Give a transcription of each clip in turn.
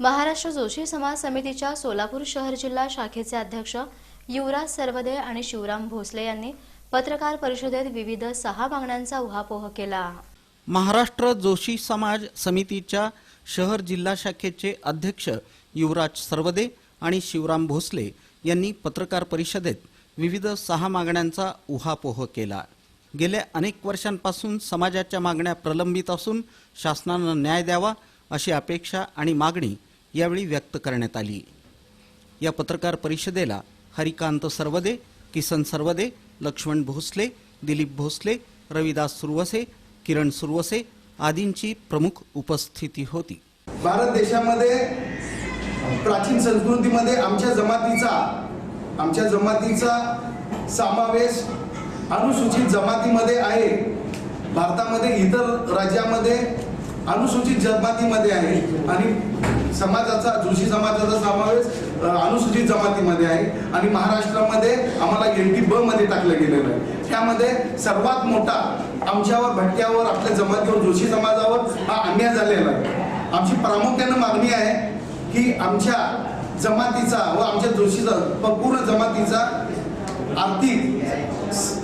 महाराष्ट्र जोशी समाज समितीच्या सोलापूर शहर जिल्हा शाखेचे अध्यक्ष युवराज सरवदे आणि शिवराम भोसले यांनी पत्रकार परिषदेत विविध सहा मागण्यांचा उहापोह केला. महाराष्ट्र जोशी समाज समितीच्या शहर जिल्हा शाखेचे अध्यक्ष युवराज सर्वदे आणि शिवराम भोसले यांनी पत्रकार परिषदेत विविध सहा मागण्यांचा उहापोह केला. गेल्या अनेक वर्षांपासून समाजाच्या मागण्या प्रलंबित असून शासनानं न्याय द्यावा अशी अपेक्षा आणि मागणी यावेळी व्यक्त करण्यात आली. या पत्रकार परिषदेला हरिकांत सर्वदे किसन सर्वदे लक्ष्मण भोसले दिलीप भोसले रविदास सुरवसे किरण सुरवसे आदींची प्रमुख उपस्थिती होती. भारत देशामध्ये प्राचीन संस्कृतीमध्ये आमच्या जमातीचा आमच्या जमातीचा समावेश अनुसूचित जमातीमध्ये आहे. भारतामध्ये इतर राज्यामध्ये अनुसूचित जमातीमध्ये आहे. आणि समाजाचा जोशी समाजाचा समावेश अनुसूचित जमातीमध्ये आहे. आणि महाराष्ट्रामध्ये आम्हाला एन टी ब मध्ये टाकलं गेलेलं आहे. त्यामध्ये सर्वात मोठा आमच्यावर भटक्यावर आपल्या जमातीवर जोशी समाजावर हा अन्याय झालेला आहे. आमची प्रामुख्यानं मागणी आहे की आमच्या जमातीचा व आमच्या जोशीचा पूर्ण जमातीचा आर्थिक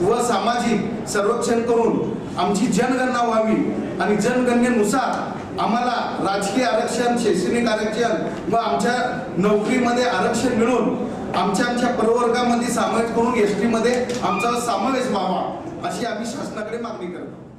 व सामाजिक संरक्षण करून आमची जनगणना व्हावी. आणि जनगणनेनुसार आम्हाला राजकीय आरक्षण शैक्षणिक आरक्षण व आमच्या नोकरीमध्ये आरक्षण मिळून आमच्या आमच्या प्रवर्गामध्ये सामायिक करून एस टीमध्ये आमचा समावेश व्हावा अशी आम्ही शासनाकडे मागणी करतो.